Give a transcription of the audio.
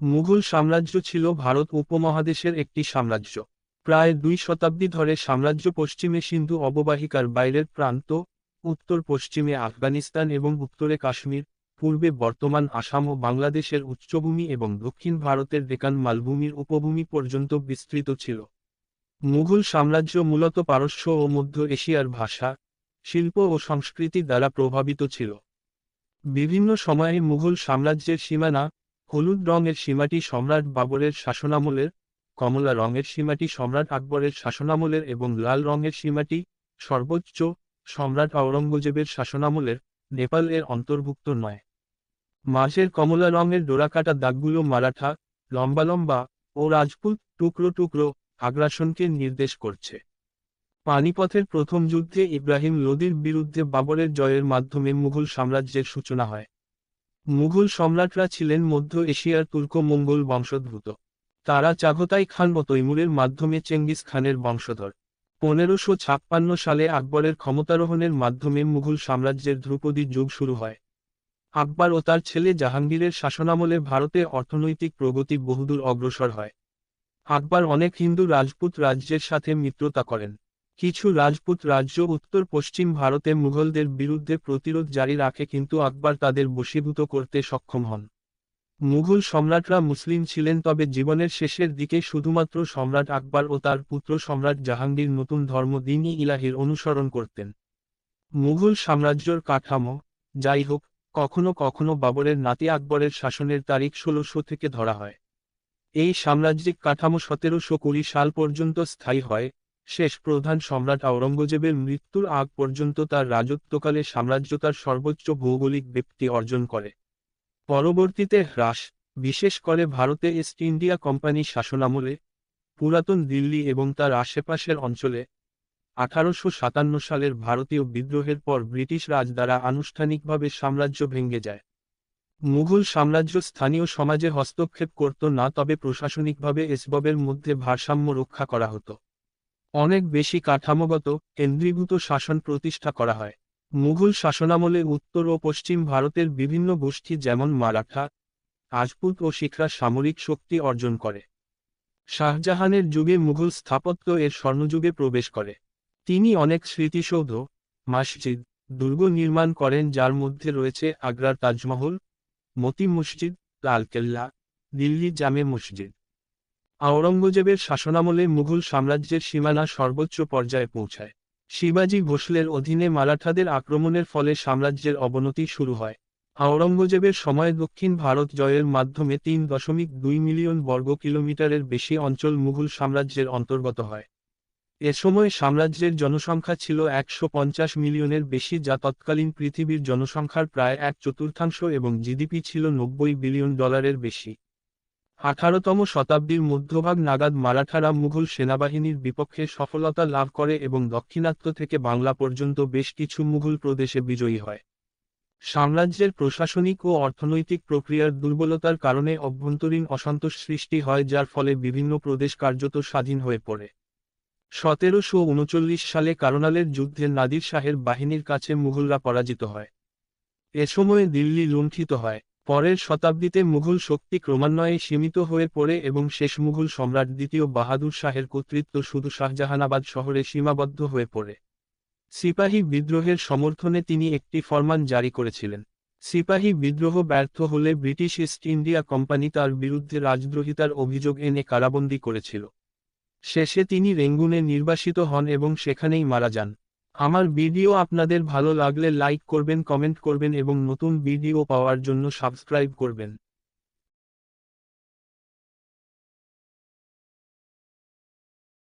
মুঘল সাম্রাজ্য ছিল ভারত উপমহাদেশের একটি সাম্রাজ্য। প্রায় দুই শতাব্দী ধরে সাম্রাজ্য পশ্চিমে সিন্ধু অববাহিকার বাইরের প্রান্ত, উত্তর পশ্চিমে আফগানিস্তান এবং উত্তরে কাশ্মীর, পূর্বে বর্তমান আসাম ও বাংলাদেশের উচ্চভূমি এবং দক্ষিণ ভারতের ডেকান মালভূমির উপভূমি পর্যন্ত বিস্তৃত ছিল। মুঘল সাম্রাজ্য মূলত পারস্য ও মধ্য এশিয়ার ভাষা, শিল্প ও সংস্কৃতি দ্বারা প্রভাবিত ছিল। বিভিন্ন সময়ে মুঘল সাম্রাজ্যের সীমানা হলুদ রঙের সীমাটি সম্রাট বাবরের শাসনামলের, কমলা রঙের সীমাটি সম্রাট আকবরের শাসনামলের এবং লাল রঙের সীমাটি সর্বোচ্চ সম্রাট আওরঙ্গজেবের শাসনামলের নেপাল এর অন্তর্ভুক্ত নয়। মাঝের কমলা রঙের ডোরাকাটা দাগগুলো মারাঠা, লম্বা লম্বা ও রাজপুত টুকরো টুকরো আগ্রাসনকে নির্দেশ করছে। পানিপথের প্রথম যুদ্ধে ইব্রাহিম লোদির বিরুদ্ধে বাবরের জয়ের মাধ্যমে মুঘল সাম্রাজ্যের সূচনা হয়। মুঘল সম্রাটরা ছিলেন মধ্য এশিয়ার তুর্ক মঙ্গল বংশোদ্ভূত। তারা চাগতাই খান ও তৈমুরের মাধ্যমে চেঙ্গিস খানের বংশধর। পনেরোশো ছাপ্পান্ন সালে আকবরের ক্ষমতারোহণের মাধ্যমে মুঘল সাম্রাজ্যের ধ্রুপদী যুগ শুরু হয়। আকবর ও তার ছেলে জাহাঙ্গীরের শাসনামলে ভারতে অর্থনৈতিক প্রগতি বহুদূর অগ্রসর হয়। আকবর অনেক হিন্দু রাজপুত রাজ্যের সাথে মিত্রতা করেন। কিছু রাজপুত রাজ্য উত্তর পশ্চিম ভারতে মুঘলদের বিরুদ্ধে প্রতিরোধ জারি রাখে কিন্তু আকবর তাদের বশীভূত করতে সক্ষম হন। মুঘল সম্রাটরা মুসলিম ছিলেন তবে জীবনের শেষের দিকে শুধুমাত্র সম্রাট আকবর ও তার পুত্র সম্রাট জাহাঙ্গীর নতুন ধর্ম দিনই ইলাহির অনুসরণ করতেন। মুঘল সাম্রাজ্যর কাঠামো যাই হোক কখনো কখনো বাবরের নাতি আকবরের শাসনের তারিখ ষোলোশো থেকে ধরা হয়। এই সাম্রাজ্যিক কাঠামো সতেরোশো কুড়ি সাল পর্যন্ত স্থায়ী হয় শেষ প্রধান সম্রাট আওরঙ্গজেবের মৃত্যুর আগ পর্যন্ত তার রাজত্বকালে সাম্রাজ্য তার সর্বোচ্চ ভৌগোলিক ব্যক্তি অর্জন করে। পরবর্তীতে হ্রাস, বিশেষ করে ভারতে ইস্ট ইন্ডিয়া কোম্পানি শাসনামলে, পুরাতন দিল্লি এবং তার আশেপাশের অঞ্চলে, আঠারোশো সাতান্ন সালের ভারতীয় বিদ্রোহের পর ব্রিটিশ রাজ দ্বারা আনুষ্ঠানিকভাবে সাম্রাজ্য ভেঙে যায়। মুঘল সাম্রাজ্য স্থানীয় সমাজে হস্তক্ষেপ করত না তবে প্রশাসনিকভাবে এসববের মধ্যে ভারসাম্য রক্ষা করা হতো। অনেক বেশি কাঠামোগত, কেন্দ্রীভূত শাসন প্রতিষ্ঠা করা হয়। মুঘল শাসনামলে উত্তর ও পশ্চিম ভারতের বিভিন্ন গোষ্ঠী যেমন মারাঠা, রাজপুত ও শিখরা সামরিক শক্তি অর্জন করে। শাহজাহানের যুগে মুঘল স্থাপত্য এর স্বর্ণযুগে প্রবেশ করে। তিনি অনেক স্মৃতিসৌধ, মসজিদ, দুর্গ নির্মাণ করেন যার মধ্যে রয়েছে আগ্রার তাজমহল, মতি মসজিদ, লালকেল্লা দিল্লি জামে মসজিদ। আওরঙ্গজেবের শাসনামলে মুঘল সাম্রাজ্যের সীমানা সর্বোচ্চ পর্যায়ে পৌঁছায়। শিবাজি ভোসলের অধীনে মারাঠাদের আক্রমণের ফলে সাম্রাজ্যের অবনতি শুরু হয়। আওরঙ্গজেবের সময় দক্ষিণ ভারত জয়ের মাধ্যমে তিন দশমিক দুই মিলিয়ন বর্গ কিলোমিটারের বেশি অঞ্চল মুঘল সাম্রাজ্যের অন্তর্গত হয়। এ সময় সাম্রাজ্যের জনসংখ্যা ছিল একশো পঞ্চাশ মিলিয়নের বেশি যা তৎকালীন পৃথিবীর জনসংখ্যার প্রায় এক চতুর্থাংশ এবং জিডিপি ছিল নব্বই বিলিয়ন ডলারের বেশি। আঠারোতম শতাব্দীর মধ্যভাগ নাগাদ মারাঠারা মুঘল সেনাবাহিনীর বিপক্ষে সফলতা লাভ করে এবং দক্ষিণাত্য থেকে বাংলা পর্যন্ত বেশ কিছু মুঘল প্রদেশে বিজয়ী হয়। সাম্রাজ্যের প্রশাসনিক ও অর্থনৈতিক প্রক্রিয়ার দুর্বলতার কারণে অভ্যন্তরীণ অসন্তোষ সৃষ্টি হয়, যার ফলে বিভিন্ন প্রদেশ কার্যত স্বাধীন হয়ে পড়ে। সতেরোশো উনচল্লিশ সালে কারনালের যুদ্ধে নাদির শাহের বাহিনীর কাছে মুঘলরা পরাজিত হয়। এ সময়ে দিল্লি লুণ্ঠিত হয়। পরের শতাব্দীতে মুঘল শক্তি ক্রমান্বয়ে সীমিত হয়ে পড়ে এবং শেষ মুঘল সম্রাট দ্বিতীয় বাহাদুর শাহের কর্তৃত্ব শুধু শাহজাহানাবাদ শহরে সীমাবদ্ধ হয়ে পড়ে। সিপাহী বিদ্রোহের সমর্থনে তিনি একটি ফরমান জারি করেছিলেন। সিপাহী বিদ্রোহ ব্যর্থ হলে ব্রিটিশ ইস্ট ইন্ডিয়া কোম্পানি তার বিরুদ্ধে রাজদ্রোহিতার অভিযোগ এনে কারাবন্দী করেছিল। শেষে তিনি রেঙ্গুনে নির্বাসিত হন এবং সেখানেই মারা যান। আমার ভিডিও আপনাদের ভালো লাগলে লাইক করবেন, কমেন্ট করবেন এবং নতুন ভিডিও পাওয়ার জন্য সাবস্ক্রাইব করবেন।